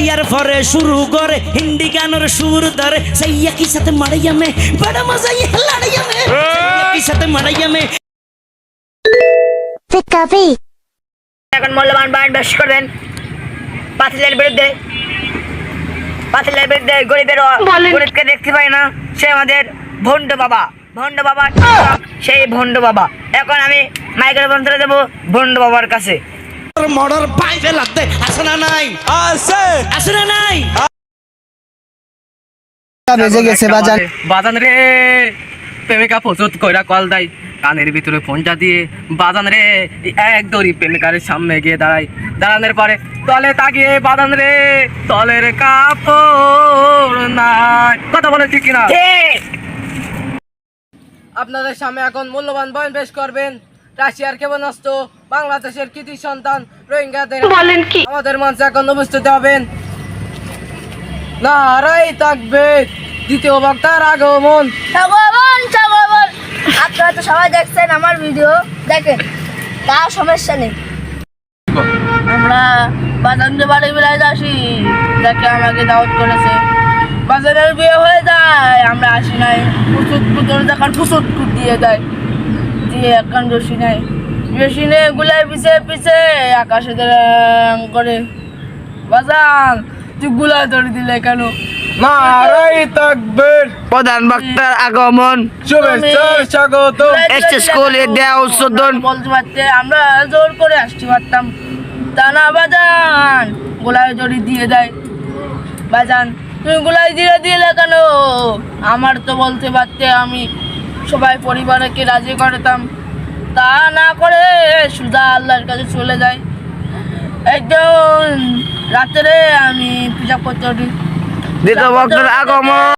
ইয়ার পরে শুরু করে হিন্দি গানের সুর ধরে। সেই একই সাথে মারাইয়া মে বড় মজা ইয়ে লড়াইয়া মে একই সাথে মারাইয়া মে Pikapi. এখন মূল্যবান বয়ান পেশ করবেন। পাতিলের বিরুদ্ধে পাতিলের বিরুদ্ধে গরিবের গরিবকে দেখতে পাই না। সে আমাদের ভণ্ড বাবা। ভণ্ড বাবা সেই ভণ্ড বাবা। এখন আমি মাইকের বন্ধুরে দেবো ভণ্ড বাবার কাছে। মর্ডার পাইপে লাগতে আসে না নাই? আছে। আসে না নাই? বেজে গেছে বাজান রে। প্রেমিকা প্রচুর কইরা কল দেয়। কানের ভিতরে ফোনটা দিয়ে বাজান রে এক দড়ি প্রেমিকার সামনে গিয়ে দাঁড়াই। দাঁড়ানোর পরে তলে তাকিয়ে বাজান রে তলের কাপড় নাই। কথা বলে ঠিক কিনা? আপনাদের সামনে এখন মূল্যবান বয়ান পেশ করবেন। রাশিয়ার ক্ষেপণাস্ত্র বাংলাদেশের কৃতি সন্তান রোহিঙ্গাদের বলেন কি? আমাদের মঞ্চে এখন উপস্থিত হবেন। নারাই থাকবে দ্বিতীয় বক্তার আগমন। ভগবান আপনারা তো সবাই দেখছেন আমার ভিডিও। দেখেন তা সমস্যা নেই। আমরা বাজানদের বাড়ি বেড়ায় আসি দেখে আমাকে দাওয়াত করেছে। বাজারের বিয়ে হয়ে যায় আমরা আসি নাই। পুচুত পুতুল দেখার পুচুত দিয়ে দেয়। দিয়ে এখন নাই রশি নিয়ে গুলাই পিছে পিছে আকাশে করে। বাজান তুই গুলাই ধরে দিলে কেন? নারাই প্রধান বক্তার আগমন। শুভেচ্ছা স্বাগত। এসছে স্কুলে দেওয়া উদ্বোধন। বলতে পারতে আমরা জোর করে আসতে পারতাম। তা না বাজান গোলায় জড়ি দিয়ে দেয়। বাজান তুমি গোলায় দিয়ে দিলে কেন? আমার তো বলতে পারতে আমি সবাই পরিবারকে রাজি করতাম। তা না করে সুদা আল্লাহর কাছে চলে যাই একদম রাত্রে আমি পূজা করতে উঠি। আগমন।